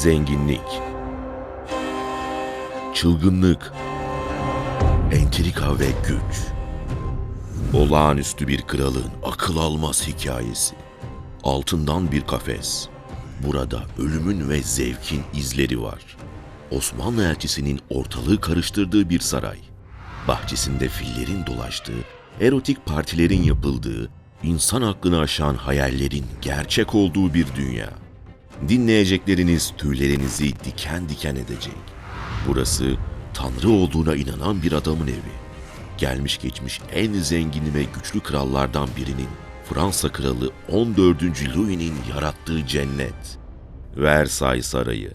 zenginlik, çılgınlık, entrika ve güç. Olağanüstü bir kralın akıl almaz hikayesi. Altından bir kafes. Burada ölümün ve zevkin izleri var. Osmanlı elçisinin ortalığı karıştırdığı bir saray. Bahçesinde fillerin dolaştığı, erotik partilerin yapıldığı, insan aklını aşan hayallerin gerçek olduğu bir dünya. Dinleyecekleriniz tüylerinizi diken diken edecek. Burası Tanrı olduğuna inanan bir adamın evi. Gelmiş geçmiş en zengin ve güçlü krallardan birinin Fransa kralı 14. Louis'nin yarattığı cennet. Versailles Sarayı.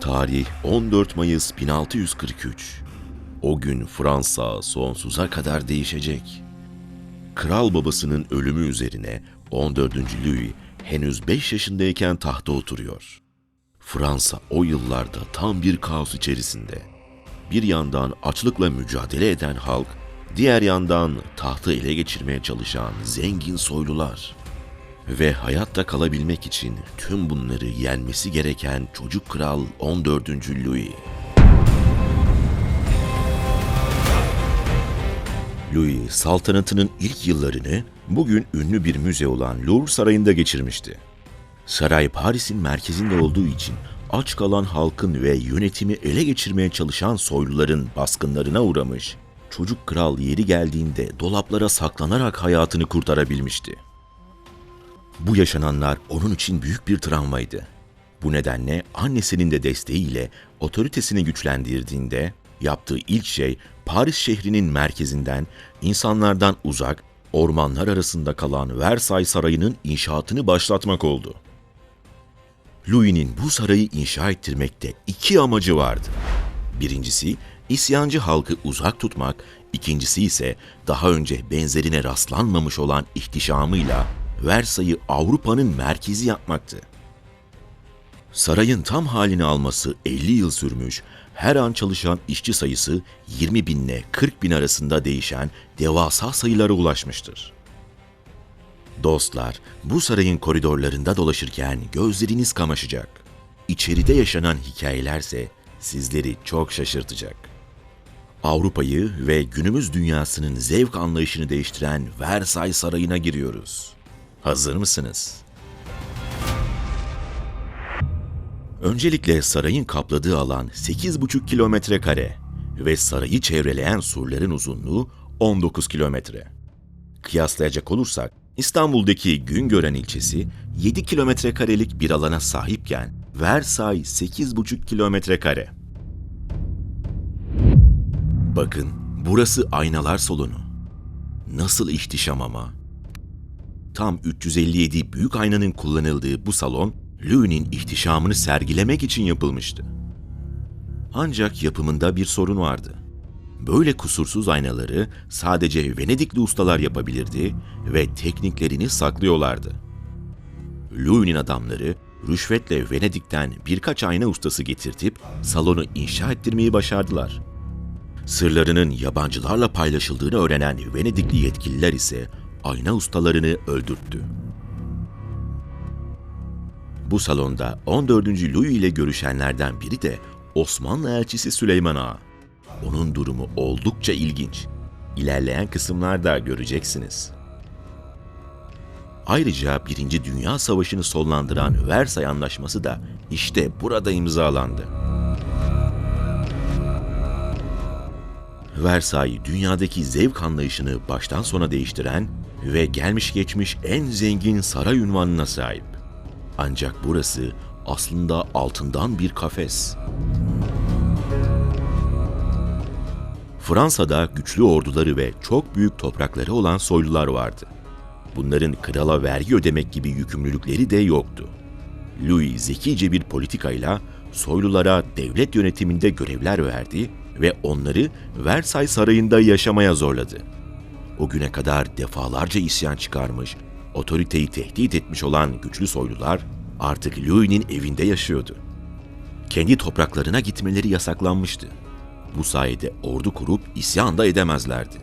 Tarih 14 Mayıs 1643. O gün Fransa sonsuza kadar değişecek. Kral babasının ölümü üzerine 14. Louis henüz 5 yaşındayken tahta oturuyor. Fransa o yıllarda tam bir kaos içerisinde. Bir yandan açlıkla mücadele eden halk, diğer yandan tahtı ele geçirmeye çalışan zengin soylular. Ve hayatta kalabilmek için tüm bunları yenmesi gereken çocuk kral 14. Louis. Louis, saltanatının ilk yıllarını bugün ünlü bir müze olan Louvre Sarayı'nda geçirmişti. Saray Paris'in merkezinde olduğu için aç kalan halkın ve yönetimi ele geçirmeye çalışan soyluların baskınlarına uğramış, çocuk kral yeri geldiğinde dolaplara saklanarak hayatını kurtarabilmişti. Bu yaşananlar onun için büyük bir travmaydı. Bu nedenle annesinin de desteğiyle otoritesini güçlendirdiğinde yaptığı ilk şey Paris şehrinin merkezinden insanlardan uzak, ormanlar arasında kalan Versailles Sarayı'nın inşaatını başlatmak oldu. Louis'nin bu sarayı inşa ettirmekte iki amacı vardı. Birincisi isyancı halkı uzak tutmak, ikincisi ise daha önce benzerine rastlanmamış olan ihtişamıyla Versay'ı Avrupa'nın merkezi yapmaktı. Sarayın tam halini alması 50 yıl sürmüş, her an çalışan işçi sayısı 20 binle 40 bin arasında değişen devasa sayılara ulaşmıştır. Dostlar, bu sarayın koridorlarında dolaşırken gözleriniz kamaşacak. İçeride yaşanan hikayelerse sizleri çok şaşırtacak. Avrupa'yı ve günümüz dünyasının zevk anlayışını değiştiren Versailles Sarayı'na giriyoruz. Hazır mısınız? Öncelikle sarayın kapladığı alan 8,5 kilometre kare ve sarayı çevreleyen surların uzunluğu 19 kilometre. Kıyaslayacak olursak İstanbul'daki Güngören ilçesi 7 kilometre karelik bir alana sahipken Versailles 8,5 kilometre kare. Bakın burası aynalar salonu. Nasıl ihtişam ama. Tam 357 büyük aynanın kullanıldığı bu salon Louis'nin ihtişamını sergilemek için yapılmıştı. Ancak yapımında bir sorun vardı. Böyle kusursuz aynaları sadece Venedikli ustalar yapabilirdi ve tekniklerini saklıyorlardı. Louis'nin adamları rüşvetle Venedik'ten birkaç ayna ustası getirtip salonu inşa ettirmeyi başardılar. Sırlarının yabancılarla paylaşıldığını öğrenen Venedikli yetkililer ise ayna ustalarını öldürttü. Bu salonda 14. Louis ile görüşenlerden biri de Osmanlı elçisi Süleyman Ağa. Onun durumu oldukça ilginç. İlerleyen kısımlarda göreceksiniz. Ayrıca Birinci Dünya Savaşı'nı sonlandıran Versay Anlaşması da işte burada imzalandı. Versailles dünyadaki zevk anlayışını baştan sona değiştiren ve gelmiş geçmiş en zengin saray ünvanına sahip. Ancak burası aslında altından bir kafes. Fransa'da güçlü orduları ve çok büyük toprakları olan soylular vardı. Bunların krala vergi ödemek gibi yükümlülükleri de yoktu. Louis zekice bir politikayla soylulara devlet yönetiminde görevler verdi ve onları Versailles Sarayı'nda yaşamaya zorladı. O güne kadar defalarca isyan çıkarmış, otoriteyi tehdit etmiş olan güçlü soylular artık Louis'nin evinde yaşıyordu. Kendi topraklarına gitmeleri yasaklanmıştı. Bu sayede ordu kurup isyan da edemezlerdi.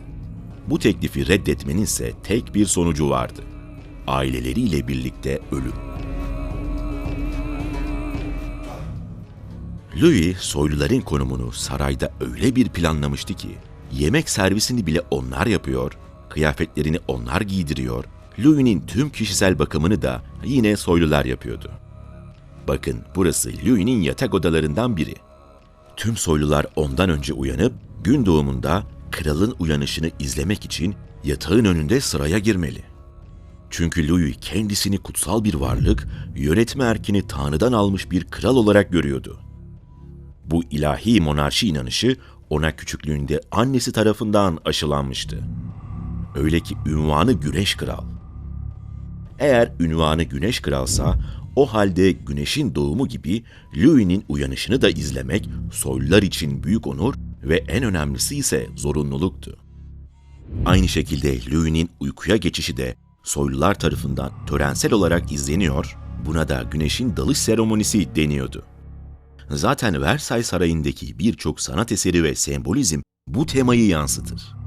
Bu teklifi reddetmenin ise tek bir sonucu vardı. aileleriyle birlikte ölüm. Louis, soyluların konumunu sarayda öyle bir planlamıştı ki, yemek servisini bile onlar yapıyor, kıyafetlerini onlar giydiriyor, Louis'nin tüm kişisel bakımını da yine soylular yapıyordu. Bakın burası Louis'nin yatak odalarından biri. Tüm soylular ondan önce uyanıp gün doğumunda kralın uyanışını izlemek için yatağın önünde sıraya girmeli. Çünkü Louis kendisini kutsal bir varlık, yönetme erkini Tanrı'dan almış bir kral olarak görüyordu. Bu ilahi monarşi inanışı ona küçüklüğünde annesi tarafından aşılanmıştı. Öyle ki ünvanı Güneş Kral. Eğer ünvanı Güneş Kralsa, o halde güneşin doğumu gibi Louis'nin uyanışını da izlemek soylular için büyük onur ve en önemlisi ise zorunluluktu. Aynı şekilde Louis'nin uykuya geçişi de soylular tarafından törensel olarak izleniyor, buna da güneşin dalış seremonisi deniyordu. Zaten Versailles Sarayı'ndaki birçok sanat eseri ve sembolizm bu temayı yansıtır.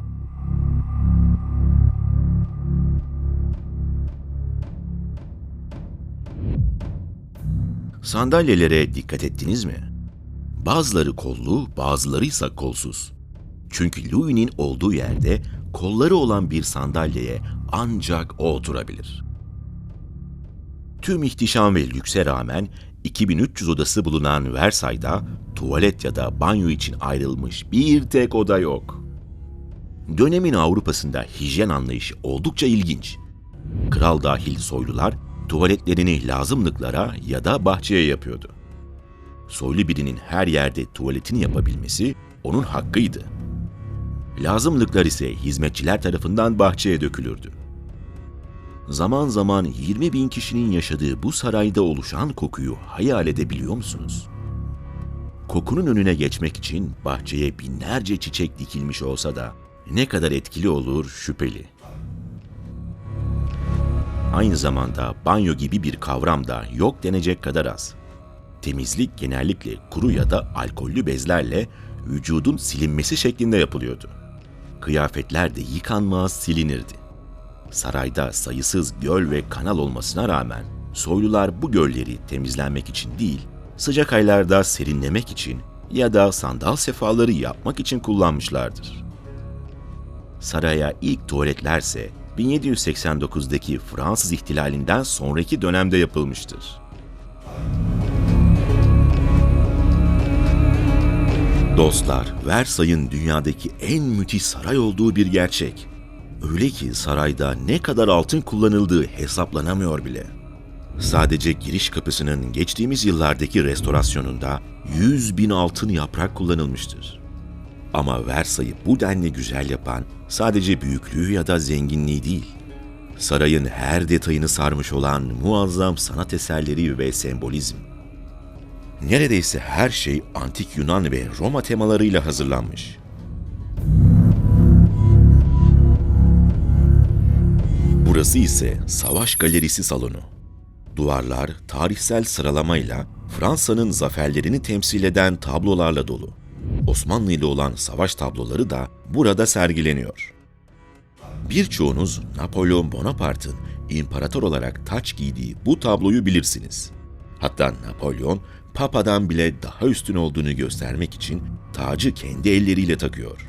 Sandalyelere dikkat ettiniz mi? Bazıları kollu, bazıları ise kolsuz. Çünkü Louis'nin olduğu yerde kolları olan bir sandalyeye ancak o oturabilir. Tüm ihtişam ve lükse rağmen 2300 odası bulunan Versailles'da tuvalet ya da banyo için ayrılmış bir tek oda yok. Dönemin Avrupa'sında hijyen anlayışı oldukça ilginç. Kral dahil soylular tuvaletlerini lazımlıklara ya da bahçeye yapıyordu. Soylu birinin her yerde tuvaletini yapabilmesi onun hakkıydı. Lazımlıklar ise hizmetçiler tarafından bahçeye dökülürdü. Zaman zaman 20 bin kişinin yaşadığı bu sarayda oluşan kokuyu hayal edebiliyor musunuz? Kokunun önüne geçmek için bahçeye binlerce çiçek dikilmiş olsa da ne kadar etkili olur şüpheli. Aynı zamanda banyo gibi bir kavram da yok denecek kadar az. Temizlik genellikle kuru ya da alkollü bezlerle vücudun silinmesi şeklinde yapılıyordu. Kıyafetler de yıkanmaz silinirdi. Sarayda sayısız göl ve kanal olmasına rağmen soylular bu gölleri temizlenmek için değil, sıcak aylarda serinlemek için ya da sandal sefaları yapmak için kullanmışlardır. Saraya ilk tuvaletlerse 1789'daki Fransız ihtilalinden sonraki dönemde yapılmıştır. Dostlar, Versay'ın dünyadaki en müthiş saray olduğu bir gerçek. Öyle ki sarayda ne kadar altın kullanıldığı hesaplanamıyor bile. Sadece giriş kapısının geçtiğimiz yıllardaki restorasyonunda 100 bin altın yaprak kullanılmıştır. Ama Versay'ı bu denli güzel yapan sadece büyüklüğü ya da zenginliği değil, sarayın her detayını sarmış olan muazzam sanat eserleri ve sembolizm. Neredeyse her şey antik Yunan ve Roma temalarıyla hazırlanmış. Burası ise Savaş Galerisi salonu. Duvarlar tarihsel sıralamayla Fransa'nın zaferlerini temsil eden tablolarla dolu. Osmanlı ile olan savaş tabloları da burada sergileniyor. Birçoğunuz Napolyon Bonaparte'ın imparator olarak taç giydiği bu tabloyu bilirsiniz. Hatta Napolyon Papa'dan bile daha üstün olduğunu göstermek için tacı kendi elleriyle takıyor.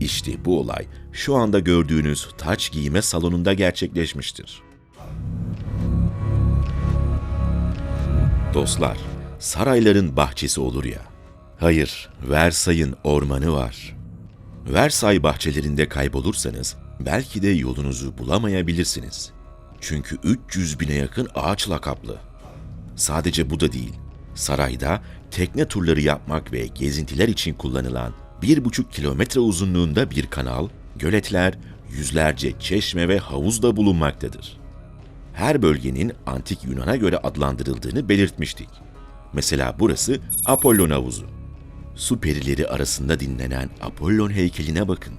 İşte bu olay şu anda gördüğünüz taç giyme salonunda gerçekleşmiştir. Dostlar, sarayların bahçesi olur ya. Hayır, Versay'ın ormanı var. Versay bahçelerinde kaybolursanız belki de yolunuzu bulamayabilirsiniz. Çünkü 300 bine yakın ağaçla kaplı. Sadece bu da değil. Sarayda tekne turları yapmak ve gezintiler için kullanılan 1,5 kilometre uzunluğunda bir kanal, göletler, yüzlerce çeşme ve havuz da bulunmaktadır. Her bölgenin antik Yunan'a göre adlandırıldığını belirtmiştik. Mesela burası Apollon Havuzu. Su perileri arasında dinlenen Apollon heykeline bakın.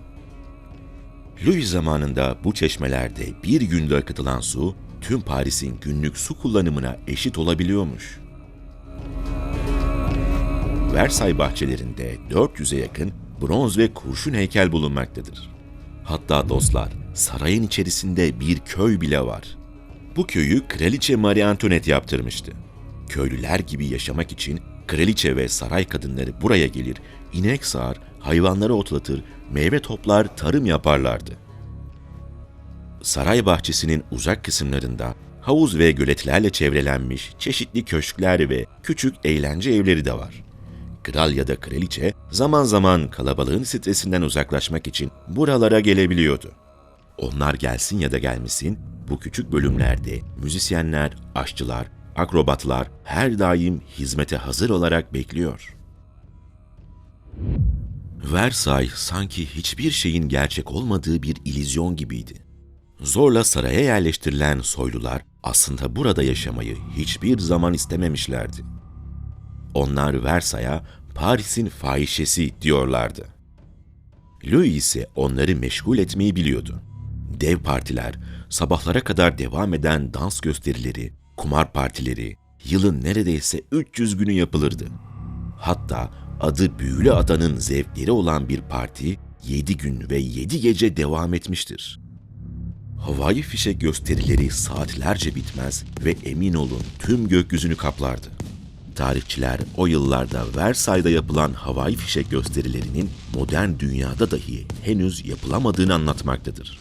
Louis zamanında bu çeşmelerde bir günde akıtılan su tüm Paris'in günlük su kullanımına eşit olabiliyormuş. Versailles bahçelerinde 400'e yakın bronz ve kurşun heykel bulunmaktadır. Hatta dostlar, sarayın içerisinde bir köy bile var. Bu köyü Kraliçe Marie Antoinette yaptırmıştı. Köylüler gibi yaşamak için kraliçe ve saray kadınları buraya gelir, inek sağar, hayvanları otlatır, meyve toplar, tarım yaparlardı. Saray bahçesinin uzak kısımlarında havuz ve göletlerle çevrelenmiş çeşitli köşkler ve küçük eğlence evleri de var. Kral ya da kraliçe zaman zaman kalabalığın stresinden uzaklaşmak için buralara gelebiliyordu. Onlar gelsin ya da gelmesin, bu küçük bölümlerde müzisyenler, aşçılar, akrobatlar her daim hizmete hazır olarak bekliyor. Versailles sanki hiçbir şeyin gerçek olmadığı bir ilizyon gibiydi. Zorla saraya yerleştirilen soylular aslında burada yaşamayı hiçbir zaman istememişlerdi. Onlar Versay'a Paris'in fahişesi diyorlardı. Louis ise onları meşgul etmeyi biliyordu. Dev partiler, sabahlara kadar devam eden dans gösterileri, kumar partileri, yılın neredeyse 300 günü yapılırdı. Hatta adı Büyülü Adanın zevkleri olan bir parti 7 gün ve 7 gece devam etmiştir. Havai fişek gösterileri saatlerce bitmez ve emin olun tüm gökyüzünü kaplardı. Tarihçiler o yıllarda Versay'da yapılan havai fişek gösterilerinin modern dünyada dahi henüz yapılamadığını anlatmaktadır.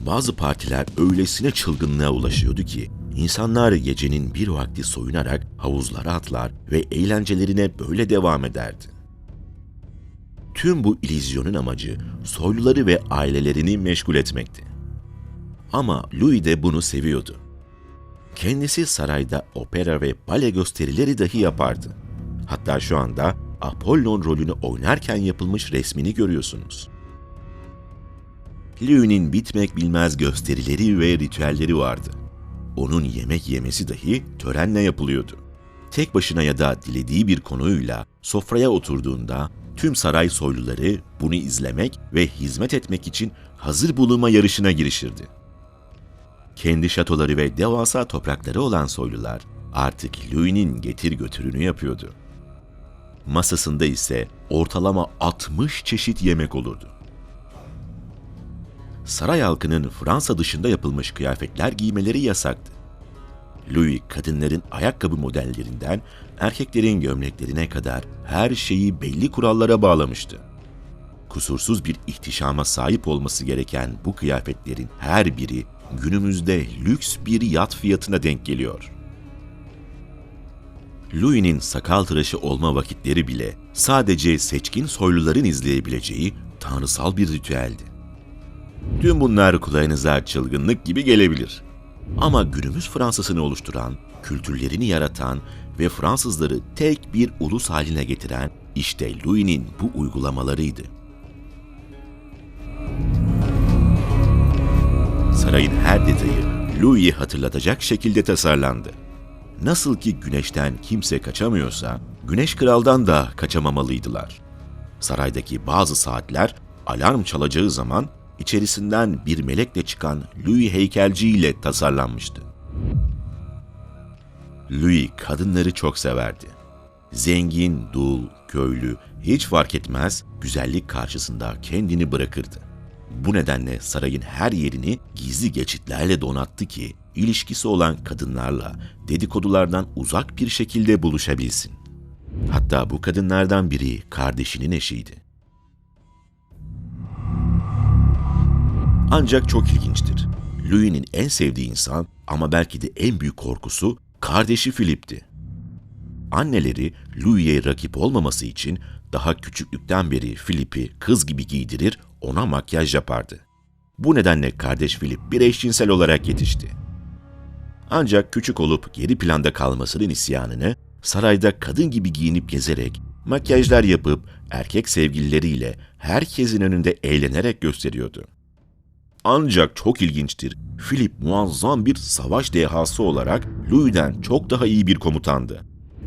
Bazı partiler öylesine çılgınlığa ulaşıyordu ki insanlar gecenin bir vakti soyunarak havuzlara atlar ve eğlencelerine böyle devam ederdi. Tüm bu illüzyonun amacı soyluları ve ailelerini meşgul etmekti. Ama Louis de bunu seviyordu. Kendisi sarayda opera ve bale gösterileri dahi yapardı. Hatta şu anda Apollon rolünü oynarken yapılmış resmini görüyorsunuz. Louis'nin bitmek bilmez gösterileri ve ritüelleri vardı. Onun yemek yemesi dahi törenle yapılıyordu. Tek başına ya da dilediği bir konuyla sofraya oturduğunda tüm saray soyluları bunu izlemek ve hizmet etmek için hazır bulunma yarışına girişirdi. Kendi şatoları ve devasa toprakları olan soylular artık Louis'nin getir götürünü yapıyordu. Masasında ise ortalama 60 çeşit yemek olurdu. Saray halkının Fransa dışında yapılmış kıyafetler giymeleri yasaktı. Louis kadınların ayakkabı modellerinden erkeklerin gömleklerine kadar her şeyi belli kurallara bağlamıştı. Kusursuz bir ihtişama sahip olması gereken bu kıyafetlerin her biri günümüzde lüks bir yat fiyatına denk geliyor. Louis'nin sakal tıraşı olma vakitleri bile sadece seçkin soyluların izleyebileceği tanrısal bir ritüeldi. Tüm bunlar kulağınıza çılgınlık gibi gelebilir. Ama günümüz Fransa'sını oluşturan, kültürlerini yaratan ve Fransızları tek bir ulus haline getiren işte Louis'nin bu uygulamalarıydı. Sarayın her detayı Louis'i hatırlatacak şekilde tasarlandı. Nasıl ki güneşten kimse kaçamıyorsa, Güneş Kral'dan da kaçamamalıydılar. Saraydaki bazı saatler alarm çalacağı zaman içerisinden bir melekle çıkan Louis heykelciyle tasarlanmıştı. Louis kadınları çok severdi. Zengin, dul, köylü hiç fark etmez güzellik karşısında kendini bırakırdı. Bu nedenle sarayın her yerini gizli geçitlerle donattı ki ilişkisi olan kadınlarla dedikodulardan uzak bir şekilde buluşabilsin. Hatta bu kadınlardan biri kardeşinin eşiydi. Ancak çok ilginçtir. Louis'nin en sevdiği insan ama belki de en büyük korkusu kardeşi Philip'ti. Anneleri Louis'e rakip olmaması için daha küçüklükten beri Philip'i kız gibi giydirir, ona makyaj yapardı. Bu nedenle kardeş Philip bir eşcinsel olarak yetişti. Ancak küçük olup geri planda kalmasının isyanını sarayda kadın gibi giyinip gezerek, makyajlar yapıp erkek sevgilileriyle herkesin önünde eğlenerek gösteriyordu. Ancak çok ilginçtir. Philip muazzam bir savaş dehası olarak Louis'den çok daha iyi bir komutandı.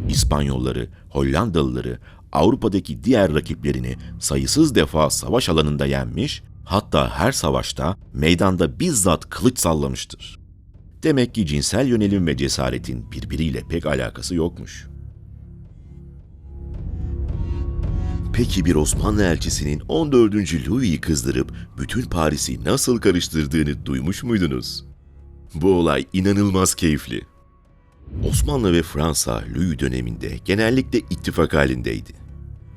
İspanyolları, Hollandalıları, Avrupa'daki diğer rakiplerini sayısız defa savaş alanında yenmiş, hatta her savaşta meydanda bizzat kılıç sallamıştır. Demek ki cinsel yönelim ve cesaretin birbiriyle pek alakası yokmuş. Peki bir Osmanlı elçisinin 14. Louis'i kızdırıp bütün Paris'i nasıl karıştırdığını duymuş muydunuz? Bu olay inanılmaz keyifli. Osmanlı ve Fransa Louis döneminde genellikle ittifak halindeydi.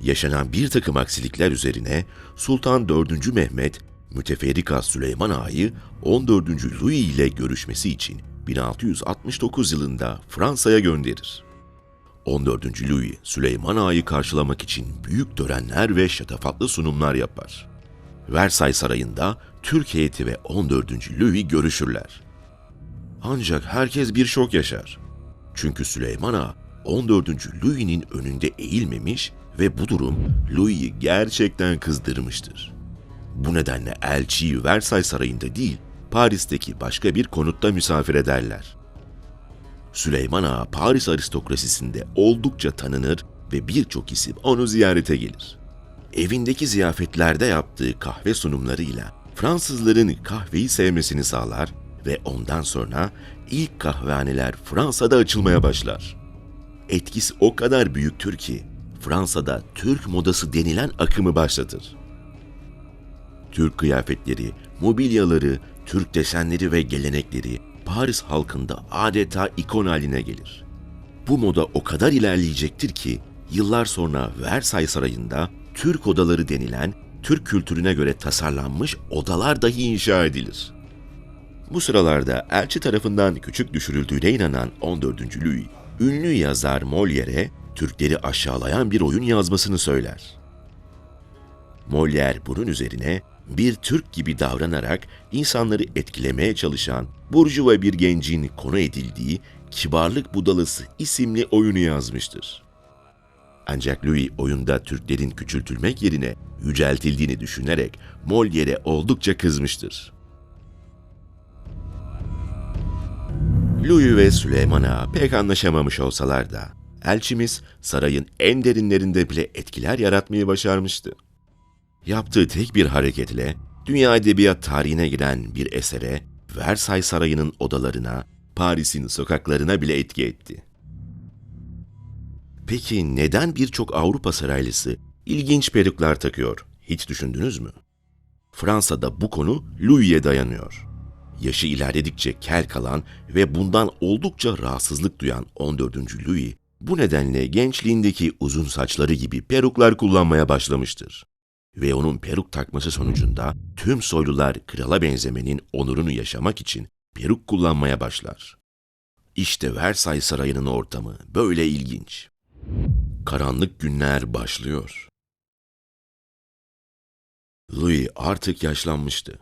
Yaşanan bir takım aksilikler üzerine Sultan 4. Mehmet, müteferrika Süleyman Ağa'yı 14. Louis ile görüşmesi için 1669 yılında Fransa'ya gönderir. 14. Louis, Süleyman Ağa'yı karşılamak için büyük törenler ve şatafatlı sunumlar yapar. Versay Sarayı'nda Türk heyeti ve 14. Louis görüşürler. Ancak herkes bir şok yaşar. Çünkü Süleyman Ağa 14. Louis'nin önünde eğilmemiş ve bu durum Louis'i gerçekten kızdırmıştır. Bu nedenle elçiyi Versay Sarayı'nda değil, Paris'teki başka bir konutta misafir ederler. Süleyman Ağa Paris aristokrasisinde oldukça tanınır ve birçok isim onu ziyarete gelir. Evindeki ziyafetlerde yaptığı kahve sunumlarıyla Fransızların kahveyi sevmesini sağlar ve ondan sonra ilk kahvehaneler Fransa'da açılmaya başlar. Etkisi o kadar büyüktür ki Fransa'da Türk modası denilen akımı başlatır. Türk kıyafetleri, mobilyaları, Türk desenleri ve gelenekleri Paris halkında adeta ikon haline gelir. Bu moda o kadar ilerleyecektir ki yıllar sonra Versay Sarayı'nda Türk odaları denilen Türk kültürüne göre tasarlanmış odalar dahi inşa edilir. Bu sıralarda elçi tarafından küçük düşürüldüğüne inanan 14. Louis, ünlü yazar Molière'e Türkleri aşağılayan bir oyun yazmasını söyler. Molière bunun üzerine bir Türk gibi davranarak insanları etkilemeye çalışan burjuva bir gencin konu edildiği Kibarlık Budalası isimli oyunu yazmıştır. Ancak Louis oyunda Türklerin küçültülmek yerine yüceltildiğini düşünerek Molière'e oldukça kızmıştır. Louis ve Süleyman Ağa pek anlaşamamış olsalar da elçimiz sarayın en derinlerinde bile etkiler yaratmayı başarmıştı. Yaptığı tek bir hareketle dünya edebiyat tarihine giren bir esere, Versay Sarayı'nın odalarına, Paris'in sokaklarına bile etki etti. Peki neden birçok Avrupa saraylısı ilginç peruklar takıyor? Hiç düşündünüz mü? Fransa'da bu konu Louis'e dayanıyor. Yaşı ilerledikçe kel kalan ve bundan oldukça rahatsızlık duyan 14. Louis, bu nedenle gençliğindeki uzun saçları gibi peruklar kullanmaya başlamıştır. Ve onun peruk takması sonucunda tüm soylular krala benzemenin onurunu yaşamak için peruk kullanmaya başlar. İşte Versay Sarayı'nın ortamı böyle ilginç. Karanlık günler başlıyor. Louis artık yaşlanmıştı.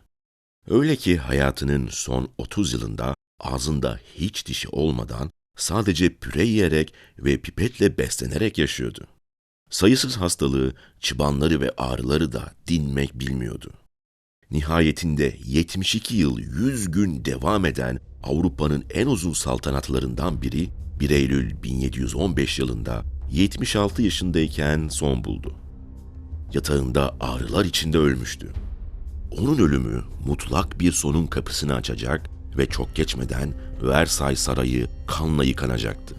Öyle ki hayatının son 30 yılında ağzında hiç dişi olmadan sadece püre yiyerek ve pipetle beslenerek yaşıyordu. Sayısız hastalığı, çıbanları ve ağrıları da dinmek bilmiyordu. Nihayetinde 72 yıl 100 gün devam eden Avrupa'nın en uzun saltanatlarından biri 1 Eylül 1715 yılında 76 yaşındayken son buldu. Yatağında ağrılar içinde ölmüştü. Onun ölümü mutlak bir sonun kapısını açacak ve çok geçmeden Versay Sarayı kanla yıkanacaktı.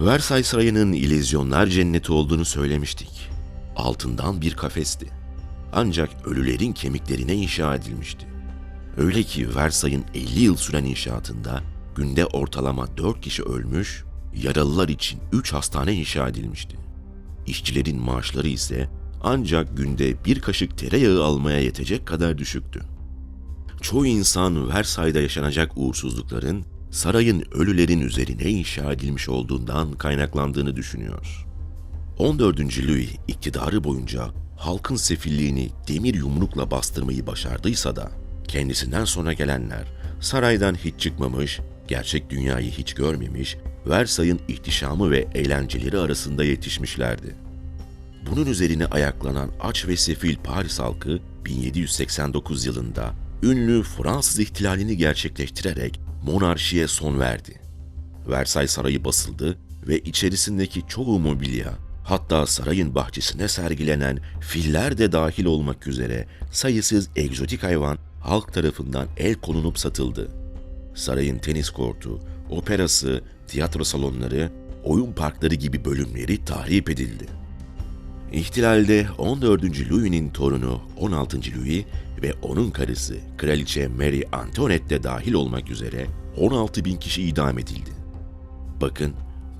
Versay Sarayı'nın ilezyonlar cenneti olduğunu söylemiştik. Altından bir kafesti. Ancak ölülerin kemiklerine inşa edilmişti. Öyle ki Versay'ın 50 yıl süren inşaatında günde ortalama 4 kişi ölmüş, yaralılar için 3 hastane inşa edilmişti. İşçilerin maaşları ise ancak günde bir kaşık tereyağı almaya yetecek kadar düşüktü. Çoğu insan Versay'da yaşanacak uğursuzlukların sarayın ölülerin üzerine inşa edilmiş olduğundan kaynaklandığını düşünüyor. 14. Louis iktidarı boyunca halkın sefilliğini demir yumrukla bastırmayı başardıysa da kendisinden sonra gelenler saraydan hiç çıkmamış, gerçek dünyayı hiç görmemiş, Versay'ın ihtişamı ve eğlenceleri arasında yetişmişlerdi. Bunun üzerine ayaklanan aç ve sefil Paris halkı 1789 yılında ünlü Fransız ihtilalini gerçekleştirerek monarşiye son verdi. Versay Sarayı basıldı ve içerisindeki çoğu mobilya, hatta sarayın bahçesine sergilenen filler de dahil olmak üzere sayısız egzotik hayvan halk tarafından el konunup satıldı. Sarayın tenis kortu, operası, tiyatro salonları, oyun parkları gibi bölümleri tahrip edildi. İhtilalde 14. Louis'nin torunu 16. Louis ve onun karısı Kraliçe Mary Antoinette de dahil olmak üzere 16 bin kişi idam edildi. Bakın,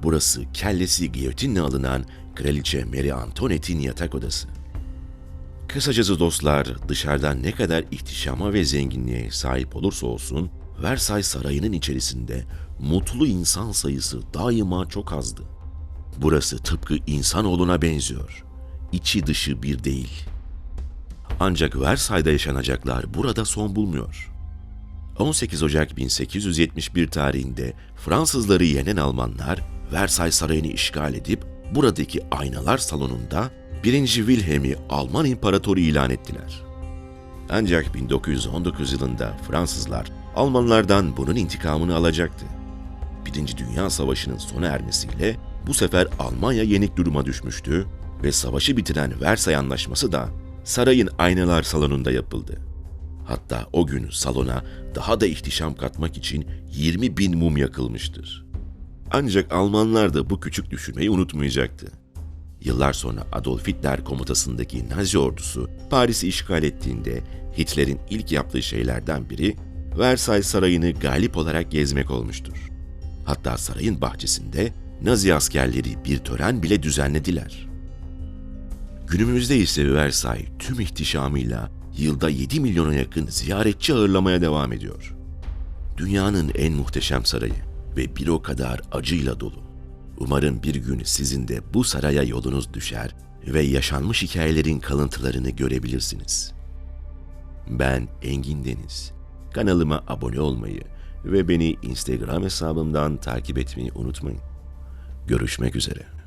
burası kellesi giyotinle alınan Kraliçe Mary Antoinette'in yatak odası. Kısacası dostlar, dışarıdan ne kadar ihtişama ve zenginliğe sahip olursa olsun, Versailles Sarayı'nın içerisinde mutlu insan sayısı daima çok azdı. Burası tıpkı insanoğluna benziyor. İçi dışı bir değil. Ancak Versailles'da yaşanacaklar burada son bulmuyor. 18 Ocak 1871 tarihinde Fransızları yenen Almanlar Versailles Sarayı'nı işgal edip buradaki aynalar salonunda 1. Wilhelm'i Alman İmparatoru ilan ettiler. Ancak 1919 yılında Fransızlar Almanlardan bunun intikamını alacaktı. Birinci Dünya Savaşı'nın sona ermesiyle bu sefer Almanya yenik duruma düşmüştü ve savaşı bitiren Versay Anlaşması da sarayın aynalar salonunda yapıldı. Hatta o gün salona daha da ihtişam katmak için 20 bin mum yakılmıştır. Ancak Almanlar da bu küçük düşürmeyi unutmayacaktı. Yıllar sonra Adolf Hitler komutasındaki Nazi ordusu Paris'i işgal ettiğinde Hitler'in ilk yaptığı şeylerden biri Versailles Sarayı'nı galip olarak gezmek olmuştur. Hatta sarayın bahçesinde Nazi askerleri bir tören bile düzenlediler. Günümüzde ise Versailles tüm ihtişamıyla yılda 7 milyona yakın ziyaretçi ağırlamaya devam ediyor. Dünyanın en muhteşem sarayı ve bir o kadar acıyla dolu. Umarım bir gün sizin de bu saraya yolunuz düşer ve yaşanmış hikayelerin kalıntılarını görebilirsiniz. Ben Engin Deniz. Kanalıma abone olmayı ve beni Instagram hesabımdan takip etmeyi unutmayın. Görüşmek üzere.